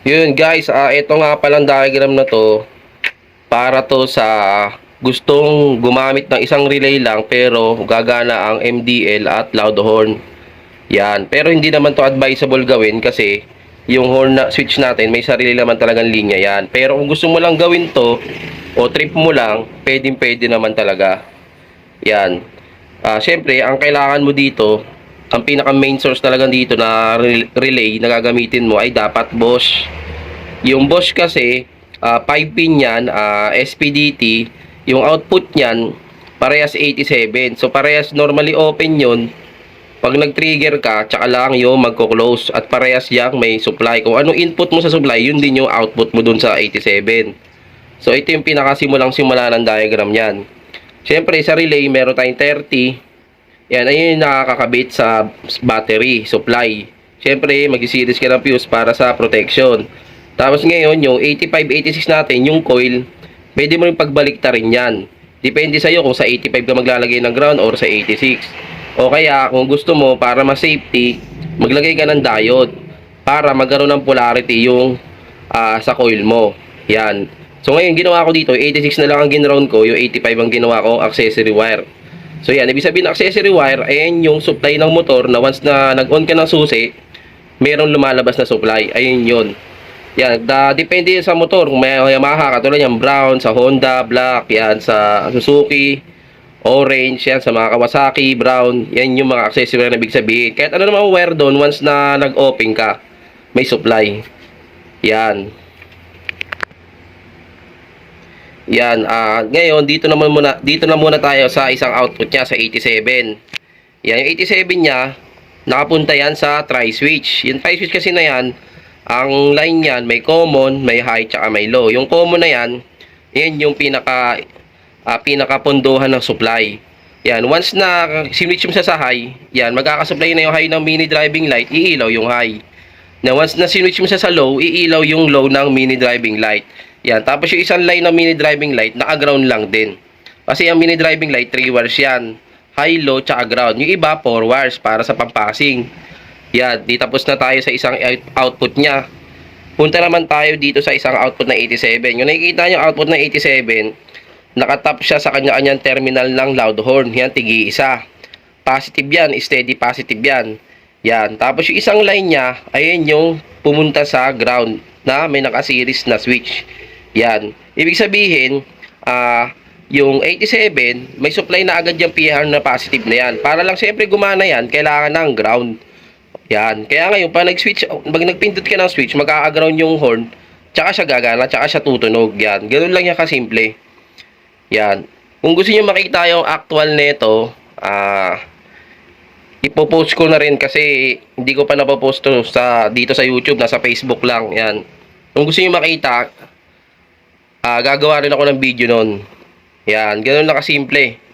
Yun guys, ah ito nga palang diagram na to para to sa gustong gumamit ng isang relay lang pero gagana ang MDL at loud horn. Yan. Pero hindi naman to advisable gawin kasi yung horn na switch natin may sarili naman talagang linya yan. Pero kung gusto mo lang gawin to o trip mo lang, pwedeng pwede naman talaga. Yan. Ah, syempre, ang kailangan mo dito, ang pinaka main source talaga dito na rel- relay na gagamitin mo ay dapat Bosch. Yung Bosch kasi, 5 pin yan, ah, SPDT, yung output niyan, parehas 87. So, parehas normally open yun. Pag nag-trigger ka, tsaka lang yung magko-close at parehas yang may supply. Kung anong input mo sa supply, yun din yung output mo dun sa 87. So, ito yung pinakasimulang simula ng diagram niyan. Siyempre, sa relay, meron tayong 30. Yan, ayun yung nakakakabit sa battery, supply. Siyempre, mag-series ka ng fuse para sa protection. Tapos ngayon, yung 85-86 natin, yung coil, pwede mo rin pagbalik rin yan. Depende sa'yo kung sa 85 ka maglalagay ng ground or sa 86. O kaya, kung gusto mo, para mas safety, maglagay ka ng diode para magkaroon ng polarity yung ah, sa coil mo. Yan. So ngayon, ginawa ko dito, 86 na lang ang ginround ko, yung 85 ang ginawa ko, accessory wire. So yan, ibig sabihin accessory wire, ayan yung supply ng motor na once na nag-on ka ng susi, merong lumalabas na supply. Ayun yun. Yan, da, depende sa motor. Kung may Yamaha, katulad yan, brown, sa Honda, black, yan, sa Suzuki, orange, yan, sa mga Kawasaki, brown, yan yung mga accessory na ibig sabihin. Kahit ano naman wire doon, once na nag-open ka, may supply. Yan. Yan, ah ngayon dito naman muna dito na muna tayo sa isang output niya sa 87. Yan, yung 87 niya nakapunta yan sa tri-switch. Yung tri-switch kasi na yan, ang line niyan may common, may high tsaka may low. Yung common na yan, yan yung pinaka ah, pinakapondohan ng supply. Yan, once na sinwitch mo siya sa high, yan, magkakasupply na yung high ng mini driving light, iilaw yung high. Na once na sinwitch mo siya sa low, iilaw yung low ng mini driving light. Yan, tapos yung isang line ng mini driving light, naka-ground lang din. Kasi yung mini driving light, 3 wires yan. High, low, tsaka ground. Yung iba, 4 wires para sa pampasing. Yan, di tapos na tayo sa isang out- output niya. Punta naman tayo dito sa isang output ng 87. Yung nakikita nyo output ng 87, nakatap siya sa kanya-kanyang terminal ng loud horn. Yan, tigi isa. Positive yan, steady positive yan. Yan. Tapos yung isang line niya, ayan yung pumunta sa ground na may naka-series na switch. Yan. Ibig sabihin, ah, yung 87, may supply na agad yung PR na positive na yan. Para lang siyempre gumana yan, kailangan ng ground. Yan. Kaya ngayon, pag nag-switch, pag nagpindot ka ng switch, magka-ground yung horn, tsaka siya gagana, tsaka siya tutunog. Yan. Ganun lang yan kasimple. Yan. Kung gusto niyo makita yung actual nito, ah, ipopost ko na rin kasi hindi ko pa napopost to sa, dito sa YouTube, nasa Facebook lang. Yan. Kung gusto niyo makita, ah, gagawa rin ako ng video nun. Yan. Ganun lang kasimple.